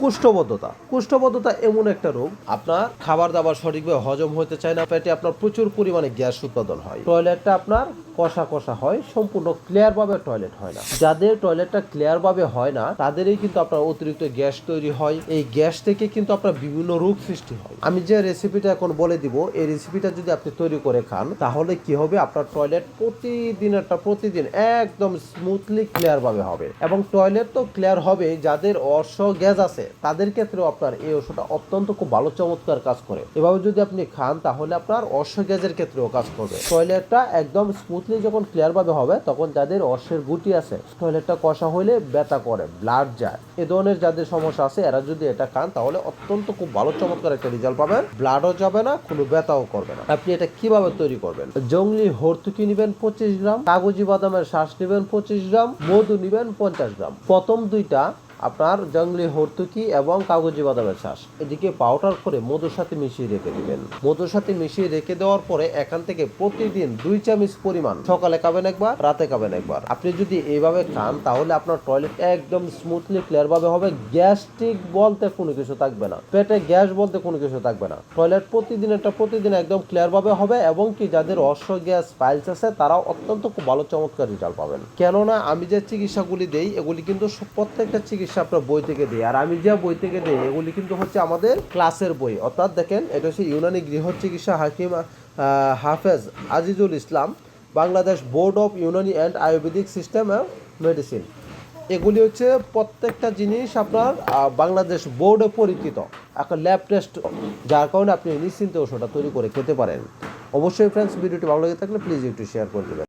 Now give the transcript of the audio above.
কুষ্ঠবদ্ধতা। কুষ্ঠবদ্ধতা এমন একটা রোগ। আপনার খাবার দাবার সঠিকভাবে হজম হতে চায় না, পেটে আপনার প্রচুর পরিমাণে গ্যাস উৎপাদন হয়। টয়লেটটা আপনার কষা কষা হয়, সম্পূর্ণ ক্লিয়ার ভাবে টয়লেট হয় না। যাদের টয়লেটটা ক্লিয়ার ভাবে হয় না, তাদেরই কিন্তু আপনার অতিরিক্ত গ্যাস তৈরি হয়। এই গ্যাস থেকে কিন্তু আপনার বিভিন্ন রোগ সৃষ্টি হয়। আমি যে রেসিপিটা এখন বলে দিব, এই রেসিপিটা যদি আপনি তৈরি করে খান, তাহলে কি হবে? আপনার টয়লেট প্রতিদিনেরটা প্রতিদিন একদম স্মুথলি ক্লিয়ার ভাবে হবে। এবং টয়লেট তো ক্লিয়ার হবে যাদের অর্শ গ্যাস আছে, তাদের ক্ষেত্রেও আপনার এই ওষুধটা অত্যন্ত খুব ভালো, চমৎকার কাজ করে। এভাবে যদি আপনি খান, তাহলে আপনার অশ্ব গ্যাসের ক্ষেত্রেও কাজ করবে। টয়লেটটা একদম স্মুথলি যখন ক্লিয়ার ভাবে হবে, তখন যাদের অশ্বের গুটি আছে, টয়লেটটা কষা হলে ব্যথা করে ব্লাড যায়। এ ধরনের যাদের সমস্যা আছে, এরা যদি এটা খান, তাহলে অত্যন্ত খুব ভালো, চমৎকার একটা রেজাল্ট পাবেন। ব্লাডও যাবে না, কোনো ব্যথাও করবে না। আপনি এটা কীভাবে তৈরি করবেন? জঙ্গলি হর্তুকি নেবেন পঁচিশ গ্রাম, কাগজি বাদামের শ্বাস নেবেন পঁচিশ গ্রাম, মধু নেবেন পঞ্চাশ গ্রাম। প্রথম দুইটা আপনার জঙ্গলি হর্তুকি এবং কাগজি বাদামের শ্বাস এদিকে পাউডার করে মধুর সাথে মিশিয়ে রেখে দিবেন। মধুর সাথে মিশিয়ে রেখে দেওয়ার পরে এখান থেকে প্রতিদিন দুই চামচ পরিমাণ, সকালে খাবেন একবার, রাতে খাবেন একবার। আপনি যদি এইভাবে খান, তাহলে আপনার টয়লেট একদম স্মুথলি ক্লিয়ার ভাবে হবে। গ্যাস্ট্রিক বলতে কোনো কিছু থাকবে না। পেটে গ্যাস বলতে কোনো কিছু থাকবে না। টয়লেট প্রতিদিন একটা প্রতিদিন একদম ক্লিয়ার ভাবে হবে এবং কি যাদের অশ্ব গ্যাস ফাইলস আছে, তারাও অত্যন্ত খুব ভালো চমৎকার রেজাল্ট পাবেন। কেননা, আমি যে চিকিৎসাগুলি দেই, এগুলি কিন্তু প্রত্যেকটা চিকিৎসা আপনার বই থেকে দিই আর আমি যে বই থেকে দিই, এগুলি কিন্তু হচ্ছে আমাদের ক্লাসের বই। অর্থাৎ দেখেন, এটা হচ্ছে ইউনানি গৃহ চিকিৎসা হাকিম হাফেজ Azizul Islam, Bangladesh board of Unani and Ayurvedic system and medicine. এগুলি হচ্ছে প্রত্যেকটা জিনিস আপনার বাংলাদেশ বোর্ডে পরিচিত একটা ল্যাব টেস্ট, যার কারণে আপনি নিশ্চিন্তে ওষুধটা তৈরি করে খেতে পারেন। অবশ্যই ফ্রেন্ডস ভিডিওটি ভালো লেগে থাকলে প্লিজ একটু শেয়ার করে দেবেন।